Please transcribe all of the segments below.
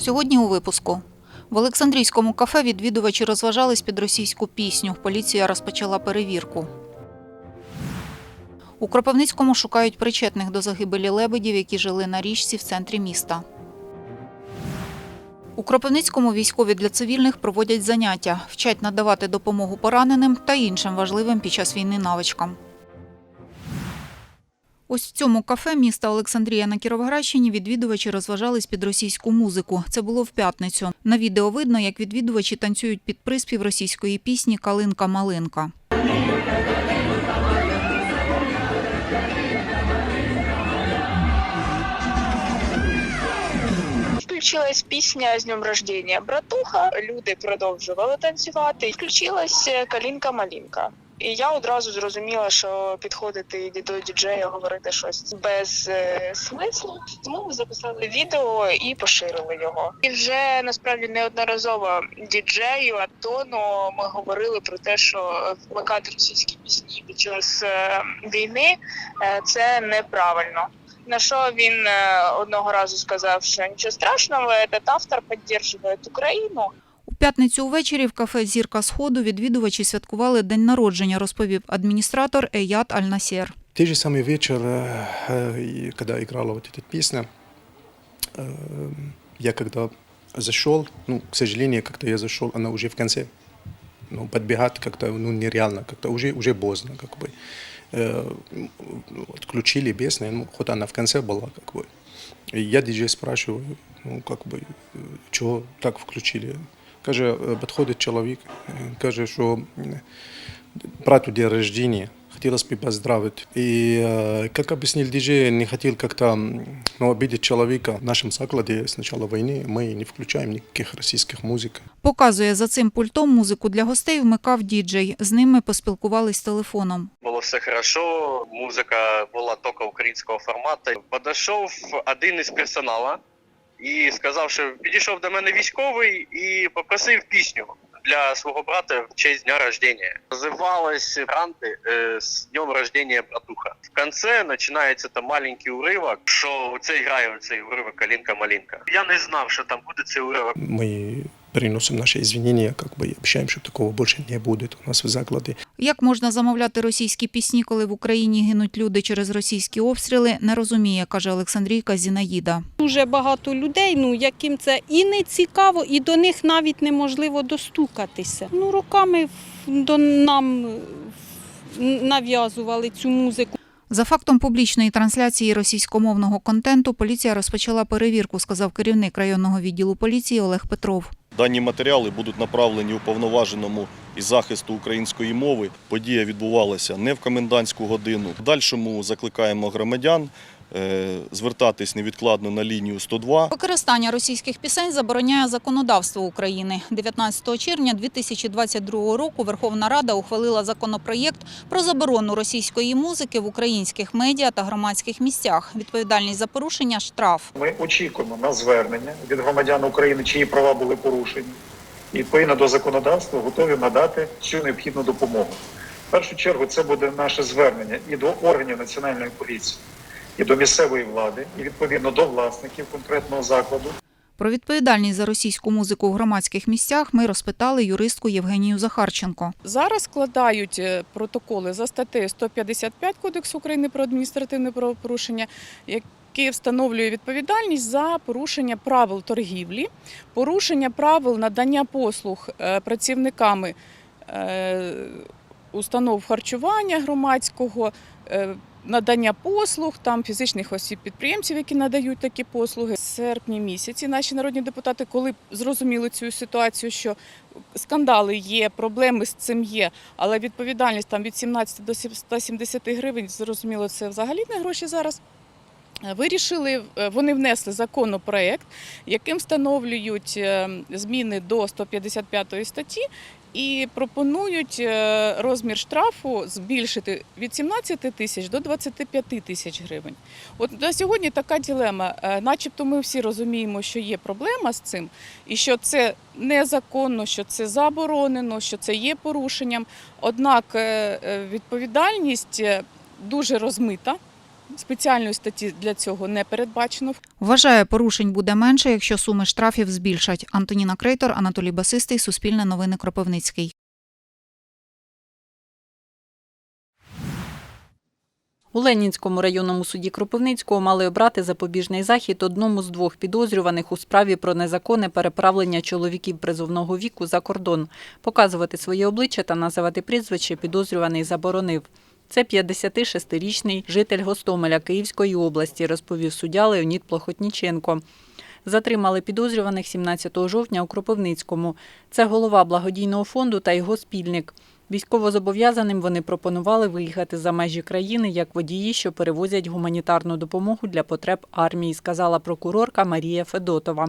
Сьогодні у випуску. В Олександрійському кафе відвідувачі розважались під російську пісню. Поліція розпочала перевірку. У Кропивницькому шукають причетних до загибелі лебедів, які жили на річці в центрі міста. У Кропивницькому військові для цивільних проводять заняття, вчать надавати допомогу пораненим та іншим важливим під час війни навичкам. Ось в цьому кафе міста Олександрія на Кіровоградщині відвідувачі розважались під російську музику. Це було в п'ятницю. На відео видно, як відвідувачі танцюють під приспів російської пісні Калинка малинка. Включилась пісня з днем рождения братуха. Люди продовжували танцювати. Включилась е, калінка малінка. І я одразу зрозуміла, що підходити до діджея говорити щось без е, смислу. Тому ми записали відео і поширили його. І вже насправді неодноразово діджею Антону ми говорили про те, що вмикати російські пісні під час е, війни е, це неправильно. На що він одного разу сказав, що нічого страшного, этот автор підтримує Україну У п'ятницю увечері в кафе Зірка Сходу відвідувачі святкували день народження, розповів адміністратор Еят Аль-Насєр. В тот же самый вечер, э, э, и когда играла вот эта песня, э, я когда зашел, ну, к сожалению, когда я зашел, она уже в конце. Ну, подбегать как-то ну, нереально, как-то уже, уже поздно, как бы. Э, ну, Отключили песню, ну, хоть она в конце была, как бы. И я диджей спрашиваю, ну, как бы, э, чего так включили? Каже, э, подходит человек, э, каже, что э, брату день рождения, хотелось бы поздравить. И, э, как объяснил диджей, не хотел как-то м, ну, обидеть человека. В нашем закладе с начала войны мы не включаем никаких российских музык. Показує за цим пультом музику для гостей вмикав діджей. З ними поспілкувались телефоном. Було все хорошо, музика була тільки українського формату. Подійшов один із персоналу і сказав, що підійшов до мене військовий і попросив пісню для свого брата в честь дня рождения. Називалась Ранти э, з днем рождения братуха. В конце починається там маленький уривок, що це грає цей уривок «Калінка-малінка». Я не знав, що там буде цей уривок. Мы приносим наши извинения, как бы и обещаем, что такого больше не будет у нас в закладе. Як можна замовляти російські пісні, коли в Україні гинуть люди через російські обстріли, не розуміє, каже Олександрійка Зінаїда. Дуже багато людей, ну яким це і не цікаво, і до них навіть неможливо достукатися. Ну роками до нам нав'язували цю музику. За фактом публічної трансляції російськомовного контенту поліція розпочала перевірку, сказав керівник районного відділу поліції Олег Петров. Дані матеріали будуть направлені уповноваженому із захисту української мови. Подія відбувалася не в комендантську годину. В дальшому закликаємо громадян звертатись невідкладно на лінію 102 Використання російських пісень забороняє законодавство України. 19 червня 2022 року Верховна Рада ухвалила законопроєкт про заборону російської музики в українських медіа та громадських місцях. Відповідальність за порушення штраф. Ми очікуємо на звернення від громадян України, чиї права були порушені, і відповідно до законодавства готові надати всю необхідну допомогу. В першу чергу це буде наше звернення і до органів національної поліції, і до місцевої влади, і відповідно до власників конкретного закладу. Про відповідальність за російську музику в громадських місцях ми розпитали юристку Євгенію Захарченко. Зараз складають е, протоколи за статтею 155 Кодексу України про адміністративне правопорушення, який встановлює відповідальність за порушення правил торгівлі, порушення правил надання послуг е, працівниками е, установ харчування громадського. Надання послуг там фізичних осіб підприємців, які надають такі послуги. В серпні місяці наші народні депутати, коли зрозуміли цю ситуацію, що скандали є, проблеми з цим є, але відповідальність там від 17 до 170 гривень, зрозуміло, це взагалі не гроші зараз. Вирішили, е, вони внесли законопроект, яким встановлюють е, зміни до 155 статті і пропонують е, розмір штрафу збільшити від 17 тисяч до 25 тисяч гривень. От на сьогодні така ділема. Начебто ми всі розуміємо, що є проблема з цим, і що це незаконно, що це заборонено, що це є порушенням. Однак відповідальність дуже розмита. Спеціальної статті для цього не передбачено. Вважає, порушень буде менше, якщо суми штрафів збільшать. Антоніна Крейтор, Анатолій Басистий, Суспільне новини Кропивницький. У Ленінському районному суді Кропивницького мали обрати запобіжний захід одному з двох підозрюваних у справі про незаконне переправлення чоловіків призовного віку за кордон. Показувати своє обличчя та називати прізвище підозрюваний заборонив. Це 56-річний житель Гостомеля Київської області, розповів суддя Леонід Плохотніченко. Затримали підозрюваних 17 жовтня у Кропивницькому. Це голова благодійного фонду та його спільник. Військовозобов'язаним вони пропонували виїхати за межі країни як водії, що перевозять гуманітарну допомогу для потреб армії, сказала прокурорка Марія Федотова.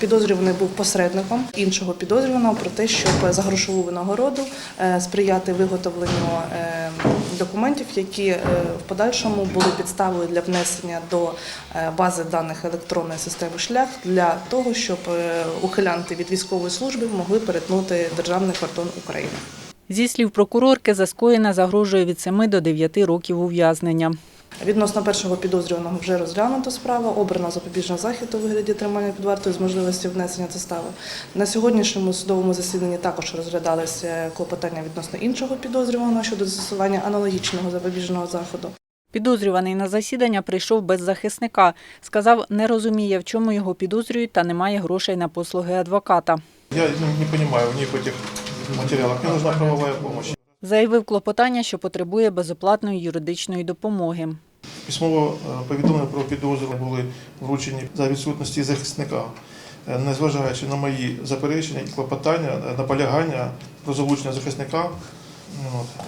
Підозрюваний був посередником іншого підозрюваного про те, щоб за грошову винагороду е, сприяти виготовленню е, документів, які е, в подальшому були підставою для внесення до е, бази даних електронної системи шлях для того, щоб е, ухилянти від військової служби могли перетнути державний кордон України. Зі слів прокурорки, за скоєне загрожує від 7 до 9 років ув'язнення. Відносно першого підозрюваного вже розглянуто справа, обрано запобіжний захід у вигляді тримання під вартою з можливістю внесення застави. На сьогоднішньому судовому засіданні також розглядалися клопотання відносно іншого підозрюваного щодо застосування аналогічного запобіжного заходу. Підозрюваний на засідання прийшов без захисника. Сказав, не розуміє, в чому його підозрюють та немає грошей на послуги адвоката. Я не понимаю в них этих материалах. Мне нужна правовая помощь. Заявив клопотання, що потребує безоплатної юридичної допомоги. Письмово е, повідомлення про підозру були вручені за відсутності захисника. Е, Незважаючи на мої заперечення і клопотання, е, наполягання про залучення захисника,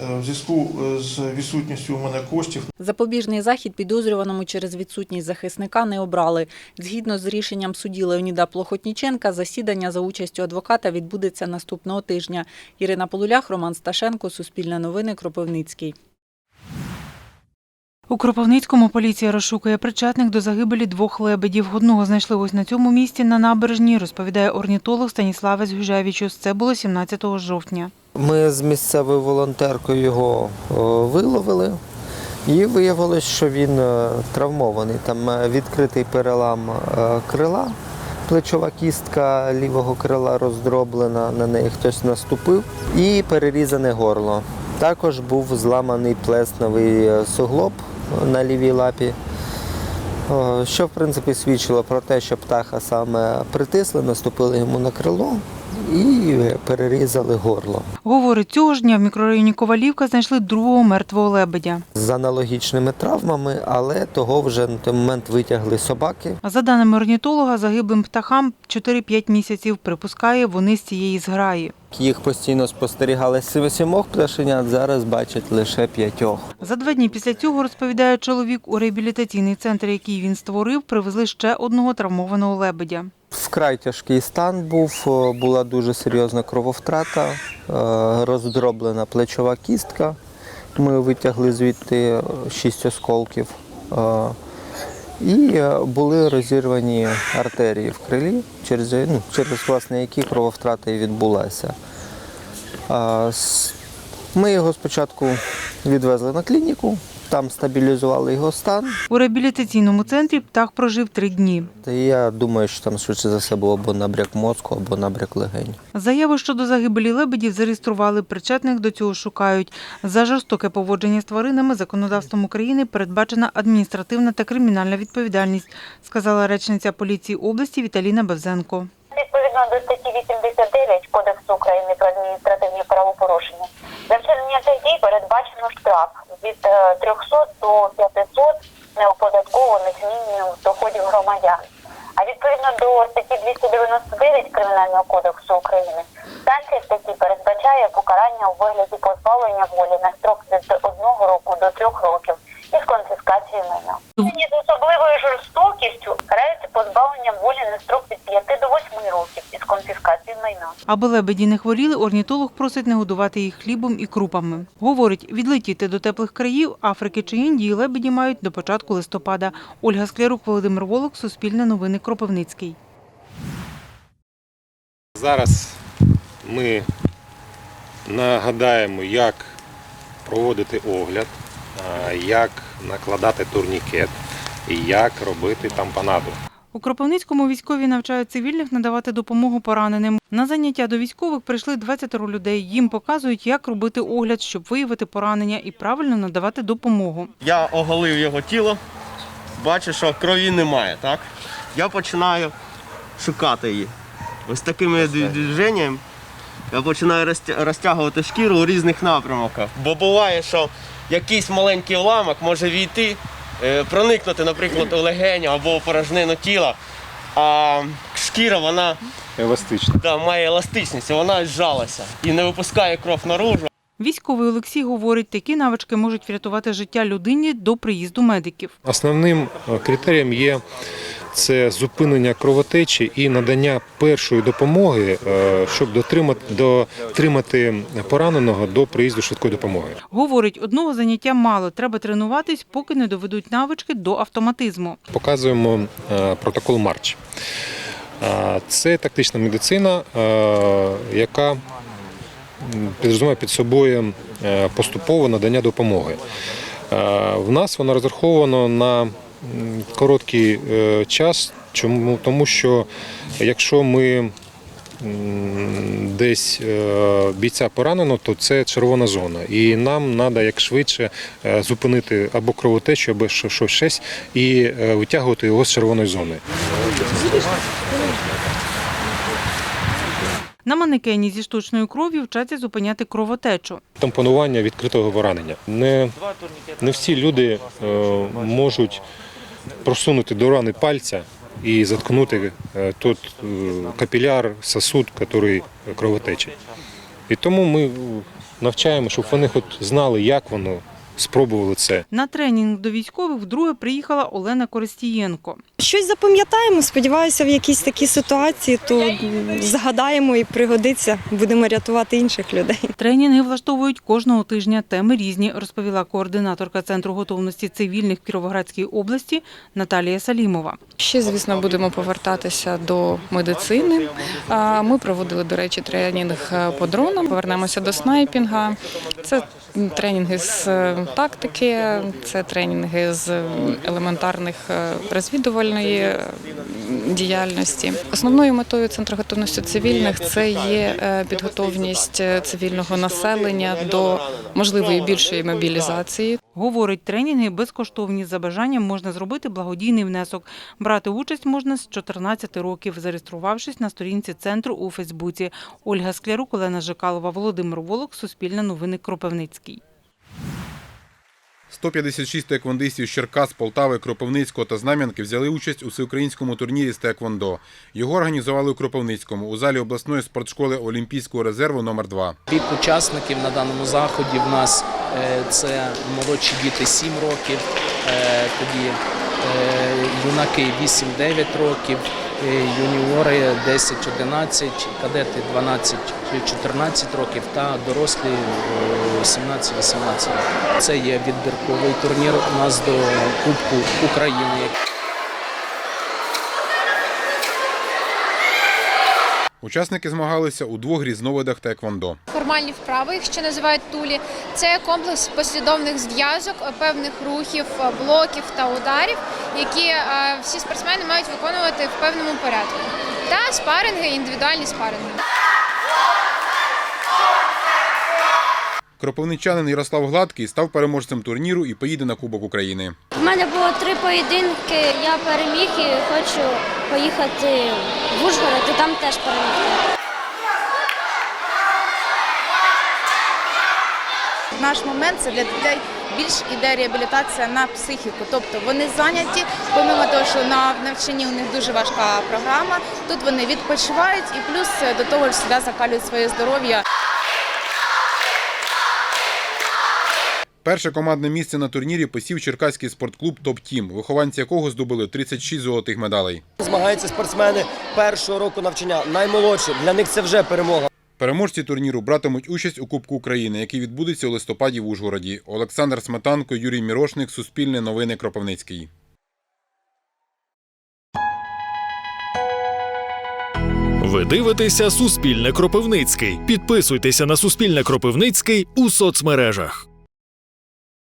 в зв'язку е, з відсутністю у мене коштів Запобіжний захід підозрюваному через відсутність захисника не обрали. Згідно з рішенням судді Леоніда Плохотніченка, засідання за участю адвоката відбудеться наступного тижня. Ірина Полулях, Роман Сташенко, Суспільне новини, Кропивницький. У Кропивницькому поліція розшукує причетних до загибелі двох лебедів. Одного знайшли ось на цьому місці на набережні, розповідає орнітолог Станіславець Гюжевічус. Це було 17 жовтня. Ми з місцевою волонтеркою його виловили і виявилось, що він е, травмований. Там е, відкритий перелам е, крила, плечова кістка лівого крила роздроблена, на неї хтось наступив, і перерізане горло. Також був зламаний плесновий е, суглоб на лівій лапі. Що в принципі свідчило про те, що птаха саме притисли, наступили йому на крило і перерізали горло. Говорить, цього ж дня в мікрорайоні Ковалівка знайшли другого мертвого лебедя. З аналогічними травмами, але того вже на той момент витягли собаки. За даними орнітолога, загиблим птахам 4-5 місяців припускає вони з цієї зграї. Їх постійно спостерігали з сімох пташенят, зараз бачать лише п'ятьох. За два дні після цього, розповідає чоловік, у реабілітаційний центр, який він створив, привезли ще одного травмованого лебедя. Вкрай тяжкий стан був, була дуже серйозна крововтрата, е, роздроблена плечова кістка. Ми витягли звідти е, шість осколків. Е, І е, були розірвані артерії в крилі, через, ну, через власне які крововтрата і відбулася. Ми його спочатку відвезли на клініку, там стабілізували його стан. У реабілітаційному центрі птах прожив три дні. Я думаю, що там швидше за все був або набряк мозку, або набряк легень. Заяву щодо загибелі лебедів зареєстрували, причетних до цього шукають. За жорстоке поводження з тваринами законодавством України передбачена адміністративна та кримінальна відповідальність, сказала речниця поліції області Віталіна Бевзенко. Відповідно до статті 89 Кодексу України про адміністративні правопорушення, за вчинення цих передбачено штраф від е, 300 до 500 неоподаткованих мінімум доходів громадян. А відповідно до статті 299 Кримінального кодексу України, санкція статті передбачає покарання у вигляді позбавлення волі на строк від 1 року до 3 років із конфіскацією майна. Ні, з особливою жорстокістю карається позбавленням волі на строк від 5 до 8 років із конфіскацією майна. Аби лебеді не хворіли, орнітолог просить не годувати їх хлібом і крупами. Говорить, відлетіти до теплих країв Африки чи Індії лебеді мають до початку листопада. Ольга Склярук, Володимир Волок, Суспільне новини, Кропивницький. Зараз ми нагадаємо, як проводити огляд як накладати турнікет і як робити тампонаду. У Кропивницькому військові навчають цивільних надавати допомогу пораненим. На заняття до військових прийшли 20 людей. Їм показують, як робити огляд, щоб виявити поранення і правильно надавати допомогу. Я оголив його тіло, бачу, що крові немає, так? Я починаю шукати її. Ось такими движеннями я починаю розтягувати шкіру у різних напрямках. Бо буває, що якийсь маленький уламок може війти, проникнути, наприклад, у легені або у порожнину тіла. А шкіра вона еластична. да, має еластичність, і вона зжалася і не випускає кров наружу. Військовий Олексій говорить, такі навички можуть врятувати життя людині до приїзду медиків. Основним е, критерієм є це зупинення кровотечі і надання першої допомоги, е, щоб дотримати, дотримати пораненого до приїзду швидкої допомоги. Говорить, одного заняття мало, треба тренуватись, поки не доведуть навички до автоматизму. Показуємо е, протокол Марч. Е, Це тактична медицина, яка підрозуміє під собою поступове надання допомоги. В нас вона розрахована на короткий е, час, чому тому, що якщо ми десь е, бійця поранено, то це червона зона. І нам треба як швидше е, зупинити або кровотечу, або що- щось щось, і витягувати його з червоної зони. На манекені зі штучною кров'ю вчаться зупиняти кровотечу. Тампонування відкритого поранення. Не, не всі люди е, можуть просунути до рани пальця і заткнути е, тот е, капіляр, сосуд, який кровотече. І тому ми е, навчаємо, щоб вони хоч знали, як воно, спробували це. На тренінг до військових вдруге приїхала Олена Коростієнко. Щось запам'ятаємо, сподіваюся, в якійсь такій ситуації, то згадаємо і пригодиться, будемо рятувати інших людей. Тренінги влаштовують кожного тижня. Теми різні, розповіла координаторка Центру готовності цивільних в Кіровоградській області Наталія Салімова. Ще, звісно, будемо повертатися до медицини. Ми проводили, до речі, тренінг е, по дронам. Повернемося до снайпінга. Це тренінги з е, тактики, це тренінги з елементарних е, розвідувальної е, діяльності. Основною метою центру готовності цивільних це є підготовність цивільного населення до можливої більшої мобілізації. Говорить, тренінги безкоштовні. За бажанням можна зробити благодійний внесок. Брати участь можна з 14 років, зареєструвавшись на сторінці центру у Фейсбуці. Ольга Склярук, Олена Жикалова, Володимир Волок, Суспільне новини Кропивницький. 156 теквондистів з Черкас, Полтави, Кропивницького та Знам'янки взяли участь у всеукраїнському турнірі з теквондо. Його організували у Кропивницькому у залі обласної спортшколи Олімпійського резерву номер 2 Вік учасників на даному заході в нас це молодші діти 7 років, е, тоді е, юнаки 8-9 років, е, юніори 10-11, кадети 12-14 років та дорослі е, 17-18 років. Це є відбірковий турнір у нас до Кубку України. Учасники змагалися у двох різновидах теквондо. Формальні вправи, їх ще називають тулі, це комплекс послідовних зв'язок, е, певних рухів, е, блоків та ударів, які е, всі спортсмени мають виконувати в певному порядку. Та спаринги, індивідуальні спаринги. Кропивничанин Ярослав Гладкий став переможцем турніру і поїде на Кубок України. Мене було три поєдинки, я переміг і хочу поїхати в Ужгород і там теж перемогти. Наш момент це для дітей більш іде реабілітація на психіку. Тобто вони зайняті, помимо того, що на навчанні у них дуже важка програма. Тут вони відпочивають і плюс до того ж сюди закалюють своє здоров'я. Перше командне місце на турнірі посів черкаський спортклуб Топ Тім, вихованці якого здобули 36 золотих медалей. Змагаються спортсмени першого року навчання, наймолодші. Для них це вже перемога. Переможці турніру братимуть участь у Кубку України, який відбудеться у листопаді в Ужгороді. Олександр Сметанко, Юрій Мірошник, Суспільне новини Кропивницький. Ви дивитеся Суспільне Кропивницький. Підписуйтеся на Суспільне Кропивницький у соцмережах.